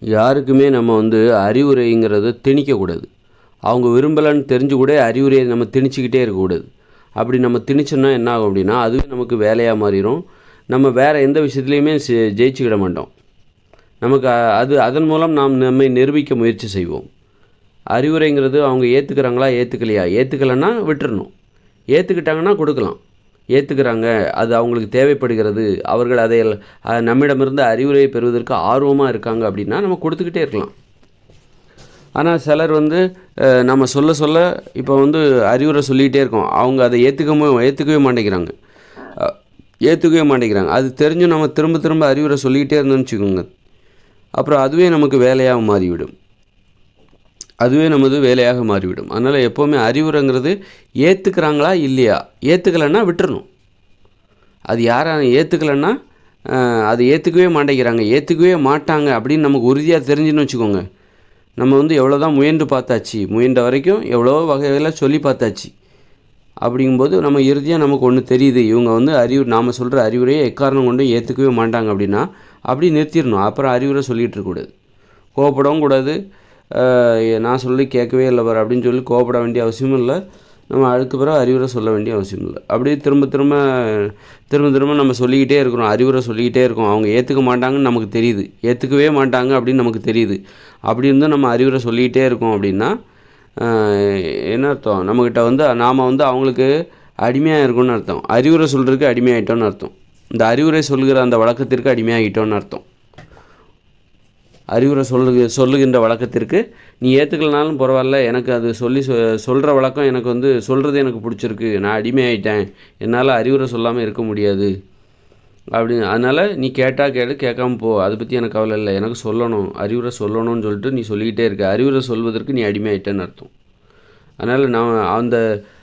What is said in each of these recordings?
யாருக்குமே நம்ம வந்து அறிவுரைங்கிறத திணிக்கக்கூடாது. அவங்க விரும்பலைன்னு தெரிஞ்சு கூட அறிவுரையை நம்ம திணிச்சிக்கிட்டே இருக்கக்கூடாது. அப்படி நம்ம திணிச்சோன்னா என்ன ஆகும் அப்படின்னா அதுவே நமக்கு வேலையாக மாறிடும் நம்ம வேறு எந்த விஷயத்துலையுமே ஜெயிச்சுக்கிட மாட்டோம். நமக்கு அது அதன் மூலம் நாம் நம்மை நிரூபிக்க முயற்சி செய்வோம். அறிவுரைங்கிறது அவங்க ஏற்றுக்கிறாங்களா ஏற்றுக்கலையா ஏற்றுக்கலைன்னா விட்டுறணும். ஏற்றுக்கிட்டாங்கன்னா கொடுக்கலாம். ஏற்றுக்கிறாங்க அது அவங்களுக்கு தேவைப்படுகிறது. அவர்கள் அதை எல்- நம்மிடமிருந்து அறிவுரையை பெறுவதற்கு ஆர்வமாக இருக்காங்க அப்படின்னா நம்ம கொடுத்துக்கிட்டே இருக்கலாம். ஆனால் சிலர் வந்து நம்ம சொல்ல சொல்ல இப்போ வந்து அறிவுரை சொல்லிகிட்டே இருக்கோம். அவங்க அதை ஏற்றுக்கவே ஏற்றுக்கவே மாட்டேங்கிறாங்க. ஏற்றுக்கவே மாட்டேங்கிறாங்க. அது தெரிஞ்சும் நம்ம திரும்ப திரும்ப அறிவுரை சொல்லிக்கிட்டே இருந்தோம்னு வச்சுக்கோங்க. அப்புறம் அதுவே நமக்கு வேலையாக மாறிவிடும். அதுவே நமது வேலையாக மாறிவிடும். அதனால் எப்போவுமே அறிவுரைங்கிறது ஏற்றுக்கிறாங்களா இல்லையா? ஏற்றுக்கலைன்னா விட்டுறணும். அது யாரும் ஏற்றுக்கலைன்னா அது ஏற்றுக்கவே மாட்டேங்கிறாங்க. ஏற்றுக்கவே மாட்டாங்க அப்படின்னு நமக்கு உறுதியாக தெரிஞ்சுன்னு வச்சுக்கோங்க. நம்ம வந்து எவ்வளோ தான் முயன்று பார்த்தாச்சு முயன்ற வரைக்கும் எவ்வளோ வகையில் சொல்லி பார்த்தாச்சு. அப்படிங்கும்போது நம்ம இறுதியாக நமக்கு ஒன்று தெரியுது. இவங்க வந்து அறிவு நாம் சொல்கிற அறிவுரையை எக்காரணம் கொண்டு ஏற்றுக்கவே மாட்டாங்க அப்படின்னா அப்படி நிறுத்திடணும். அப்புறம் அறிவுரை சொல்லிகிட்டு இருக்கக்கூடாது. கோவப்படவும் கூடாது. நான் சொல்லி கேட்கவே இல்லை பாரு அப்படின்னு சொல்லி கோவப்பட வேண்டிய அவசியமும் இல்லை. நம்ம அதுக்கு பிறகு அறிவுரை சொல்ல வேண்டிய அவசியம் இல்லை. அப்படியே திரும்ப திரும்ப திரும்ப திரும்ப நம்ம சொல்லிக்கிட்டே இருக்கிறோம். அறிவுரை சொல்லிக்கிட்டே இருக்கோம். அவங்க ஏற்றுக்க மாட்டாங்கன்னு நமக்கு தெரியுது. ஏற்றுக்கவே மாட்டாங்க அப்படின்னு நமக்கு தெரியுது. அப்படி இருந்தும் நம்ம அறிவுரை சொல்லிக்கிட்டே இருக்கோம் அப்படின்னா என்ன அர்த்தம்? நம்மக்கிட்ட வந்து நாம் வந்து அவங்களுக்கு அடிமையாக இருக்கோம்னு அர்த்தம். அறிவுரை சொல்கிறதுக்கு அடிமையாகிட்டோன்னு அர்த்தம். இந்த அறிவுரை சொல்கிற அந்த வழக்கத்திற்கு அடிமையாகிட்டோன்னு அர்த்தம். அறிவுரை சொல்லு சொல்லுகின்ற வழக்கத்திற்கு. நீ ஏற்றுக்கலனாலும் பரவாயில்ல எனக்கு அது சொல்லி சொ சொல்கிற வழக்கம் எனக்கு வந்து சொல்கிறது எனக்கு பிடிச்சிருக்கு. நான் அடிமையாயிட்டேன். என்னால் அறிவுரை சொல்லாமல் இருக்க முடியாது. அப்படி அதனால் நீ கேட்டால் கேளு கேட்காம போ. அதை பற்றி எனக்கு கவலை இல்லை. எனக்கு சொல்லணும். அறிவுரை சொல்லணும்னு சொல்லிட்டு நீ சொல்லிக்கிட்டே இருக்க. அறிவுரை சொல்வதற்கு நீ அடிமையாயிட்டேன்னு அர்த்தம். அதனால் நான் அந்த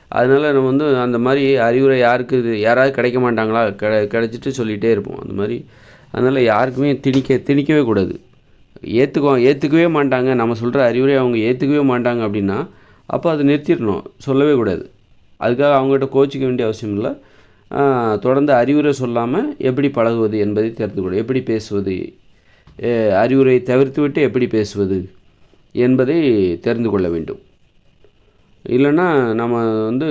அதனால் நம்ம வந்து அந்த மாதிரி அறிவுரை யாருக்கு இது யாராவது கிடைக்க மாட்டாங்களா? கிடை கிடைச்சிட்டு சொல்லிகிட்டே இருப்போம். அந்த மாதிரி. அதனால் யாருக்குமே திணிக்க திணிக்கவே கூடாது. ஏற்றுக்கோ ஏற்றுக்கவே மாட்டாங்க. நம்ம சொல்கிற அறிவுரை அவங்க ஏற்றுக்கவே மாட்டாங்க அப்படின்னா அப்போ அதை நிறுத்திடணும். சொல்லவே கூடாது. அதுக்காக அவங்ககிட்ட கோச்சிக்க வேண்டிய அவசியம் இல்லை. தொடர்ந்து அறிவுரை சொல்லாமல் எப்படி பழகுவது என்பதை தெரிந்து கொடு எப்படி பேசுவது? அஹ், அறிவுரை தவிர்த்துவிட்டு எப்படி பேசுவது என்பதை தெரிந்து கொள்ள வேண்டும். இல்லைன்னா நம்ம வந்து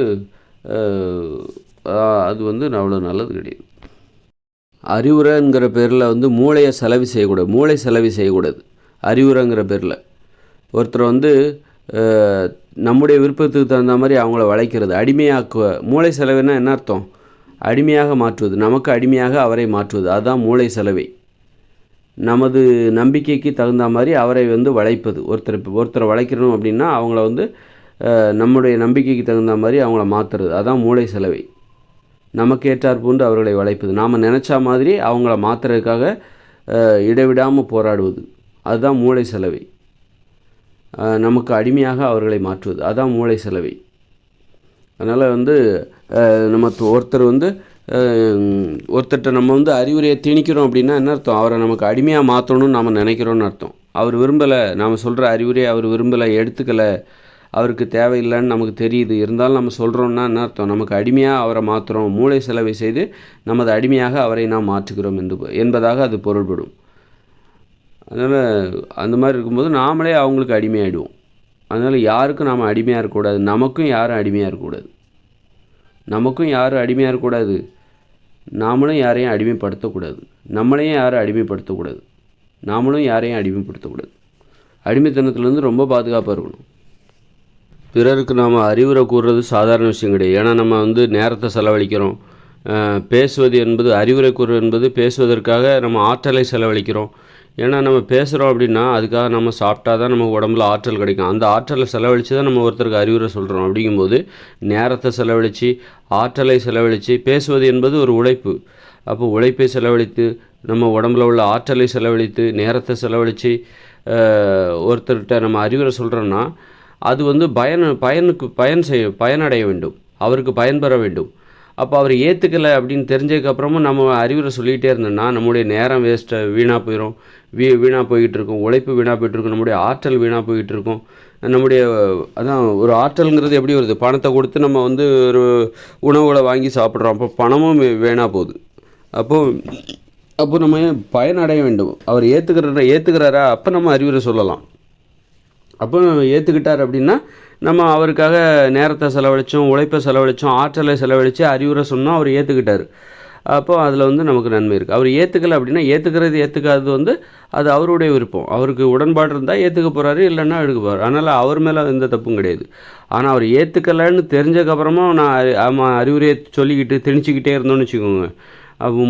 அது வந்து அவ்வளோ நல்லது கிடையாது. அறிவுரைங்கிற பேரில் வந்து மூளையை செலவு செய்யக்கூடாது. மூளை செலவு செய்யக்கூடாது. அறிவுரைங்கிற பேரில். ஒருத்தர் வந்து நம்முடைய விருப்பத்துக்கு தகுந்த மாதிரி அவங்கள வளைக்கிறது அடிமையாக்குவ. மூளை செலவுனா என்ன அர்த்தம்? அடிமையாக மாற்றுவது. நமக்கு அடிமையாக அவரை மாற்றுவது. அதுதான் மூளை செலவை. நமது நம்பிக்கைக்கு தகுந்த மாதிரி அவரை வந்து வளைப்பது. ஒருத்தர் இப்போ ஒருத்தரை வளைக்கிறோம் அப்படின்னா அவங்கள வந்து நம்முடைய நம்பிக்கைக்கு தகுந்த மாதிரி அவங்கள மாற்றுறது அதுதான் மூளை செலவை. நமக்கு ஏற்றார் போன்று அவர்களை வளைப்பது. நாம் நினச்ச மாதிரி அவங்கள மாற்றுறதுக்காக இடைவிடாமல் போராடுவது. அதுதான் மூளை செலவை. நமக்கு அடிமையாக அவர்களை மாற்றுவது. அதுதான் மூளை செலவை. அதனால் வந்து நம்ம ஒருத்தர் வந்து ஒருத்தர்கிட்ட நம்ம வந்து அறிவுரையை திணிக்கிறோம் அப்படின்னா என்ன அர்த்தம்? அவரை நமக்கு அடிமையாக மாற்றணும்னு நாம் நினைக்கிறோன்னு அர்த்தம். அவர் விரும்பலை நாம் சொல்கிற அறிவுரையை அவர் விரும்பலை எடுத்துக்கலை அவருக்கு தேவையில்லைன்னு நமக்கு தெரியுது. இருந்தாலும் நம்ம சொல்கிறோம்னா என்ன அர்த்தம்? நமக்கு அடிமையாக அவரை மாற்றுறோம் மூளை செலவை செய்து நமது அடிமையாக அவரை நாம் மாற்றுகிறோம் என்று என்பதாக அது பொருள்படும். அதனால் அந்த மாதிரி இருக்கும்போது நாமளே அவங்களுக்கு அடிமையாயிடுவோம். அதனால் யாருக்கும் நாம் அடிமையாக இருக்கக்கூடாது. நமக்கும் யாரும் அடிமையாக இருக்கக்கூடாது. நமக்கும் யாரும் அடிமையாக இருக்கக்கூடாது. நாமளும் யாரையும் அடிமைப்படுத்தக்கூடாது. நம்மளையும் யாரும் அடிமைப்படுத்தக்கூடாது. நாமளும் யாரையும் அடிமைப்படுத்தக்கூடாது. அடிமைத்தனத்துலேருந்து ரொம்ப பாதுகாப்பாக இருக்கணும். பிறருக்கு நாம் அறிவுரை கூறுறது சாதாரண விஷயம் கிடையாது. ஏன்னா நம்ம வந்து நேரத்தை செலவழிக்கிறோம். பேசுவது என்பது அறிவுரை கூறுவது என்பது பேசுவதற்காக நம்ம ஆற்றலை செலவழிக்கிறோம். ஏன்னா நம்ம பேசுகிறோம் அப்படின்னா அதுக்காக நம்ம சாப்பிட்டா தான் நமக்கு உடம்புல ஆற்றல் கிடைக்கும். அந்த ஆற்றலை செலவழித்து தான் நம்ம ஒருத்தருக்கு அறிவுரை சொல்கிறோம் அப்படிங்கும்போது நேரத்தை செலவழித்து ஆற்றலை செலவழித்து பேசுவது என்பது ஒரு உழைப்பு. அப்போ உழைப்பை செலவழித்து நம்ம உடம்புல உள்ள ஆற்றலை செலவழித்து நேரத்தை செலவழித்து ஒருத்தர்கிட்ட நம்ம அறிவுரை சொல்கிறோன்னா அது வந்து பயன் பயனுக்கு பயன் செய்ய பயனடைய வேண்டும். அவருக்கு பயன்பெற வேண்டும். அப்போ அவர் ஏற்றுக்கலை அப்படின்னு தெரிஞ்சதுக்கப்புறமும் நம்ம அறிவுரை சொல்லிகிட்டே இருந்தோம்னா நம்முடைய நேரம் வேஸ்ட்டை வீணாக போயிடும் வீ வீணாக போய்கிட்டு இருக்கும். உழைப்பு வீணாக போயிட்டு இருக்கும். நம்முடைய ஆற்றல் வீணாக போய்கிட்டு இருக்கும். நம்முடைய அதான் ஒரு ஆற்றல்ங்கிறது எப்படி வருது? பணத்தை கொடுத்து நம்ம வந்து ஒரு உணவுகளை வாங்கி சாப்பிட்றோம். அப்போ பணமும் வேணா வீணாக போகுது. அப்போது அப்போ நம்ம பயனடைய வேண்டும்? அவர் ஏற்றுக்கிறாரா ஏற்றுக்கிறாரா அப்போ நம்ம அறிவுரை சொல்லலாம். அப்போ ஏற்றுக்கிட்டார் அப்படின்னா நம்ம அவருக்காக நேரத்தை செலவழித்தோம் உழைப்பை செலவழித்தோம் ஆற்றலை செலவழித்து அறிவுரை சொன்னோம் அவர் ஏற்றுக்கிட்டார் அப்போ அதில் வந்து நமக்கு நன்மை இருக்குது அவர் ஏற்றுக்கலை அப்படின்னா ஏற்றுக்கிறது ஏற்றுக்காதது வந்து அது அவருடைய விருப்பம். அவருக்கு உடன்பாடு இருந்தால் ஏற்றுக்க போகிறாரு இல்லைன்னா எடுக்க போகிறார் அதனால் அவர் மேலே எந்த தப்பும் கிடையாது. ஆனால் அவர் ஏற்றுக்கலைன்னு தெரிஞ்சக்கப்புறமும் நான் ஆமாம் அறிவுரையை சொல்லிக்கிட்டு திணிச்சிக்கிட்டே இருந்தோம்னு வச்சுக்கோங்க.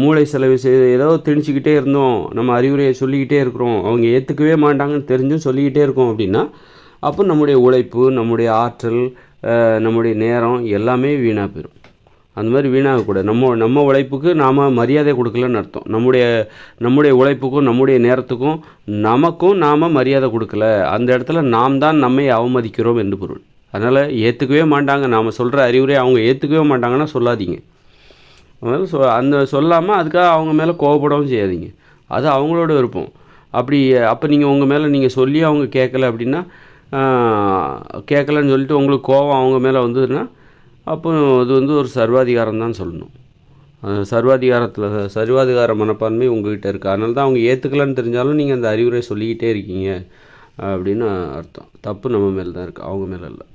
மூளை செலவு செய்து ஏதோ திணிச்சிக்கிட்டே இருந்தோம். நம்ம அறிவுரையை சொல்லிக்கிட்டே இருக்கிறோம். அவங்க ஏற்றுக்கவே மாட்டாங்கன்னு தெரிஞ்சும் சொல்லிக்கிட்டே இருக்கோம் அப்படின்னா அப்போ நம்முடைய உழைப்பு நம்முடைய ஆற்றல் நம்முடைய நேரம் எல்லாமே வீணாக போயிடும் அந்த மாதிரி வீணாகக்கூடாது. நம்ம நம்ம உழைப்புக்கு நாம் மரியாதை கொடுக்கலன்னு அர்த்தம். நம்முடைய நம்முடைய உழைப்புக்கும் நம்முடைய நேரத்துக்கும் நமக்கும் நாம் மரியாதை கொடுக்கல. அந்த இடத்துல நாம் தான் நம்மை அவமதிக்கிறோம் என்று பொருள். அதனால் ஏற்றுக்கவே மாட்டாங்க. நாம் சொல்கிற அறிவுரை அவங்க ஏற்றுக்கவே மாட்டாங்கன்னா சொல்லாதீங்க. அதனால் சொ அந்த சொல்லாமல் அதுக்காக அவங்க மேலே கோவப்படவும் செய்யாதீங்க. அது அவங்களோட விருப்பம். அப்படி அப்போ நீங்கள் உங்கள் மேலே நீங்கள் சொல்லி அவங்க கேட்கல அப்படின்னா கேட்கலன்னு சொல்லிட்டு உங்களுக்கு கோவம் அவங்க மேலே வந்ததுன்னா அப்போ அது வந்து ஒரு சர்வாதிகாரம் தான் சொல்லணும். சர்வாதிகாரத்தில் சர்வாதிகார மனப்பான்மை உங்ககிட்ட இருக்குது அதனால தான் அவங்க ஏற்றுக்கலன்னு தெரிஞ்சாலும் நீங்கள் அந்த அறிவுரை சொல்லிக்கிட்டே இருக்கீங்க அப்படின்னு அர்த்தம். தப்பு நம்ம மேலே தான் இருக்குது அவங்க மேலே இல்லை.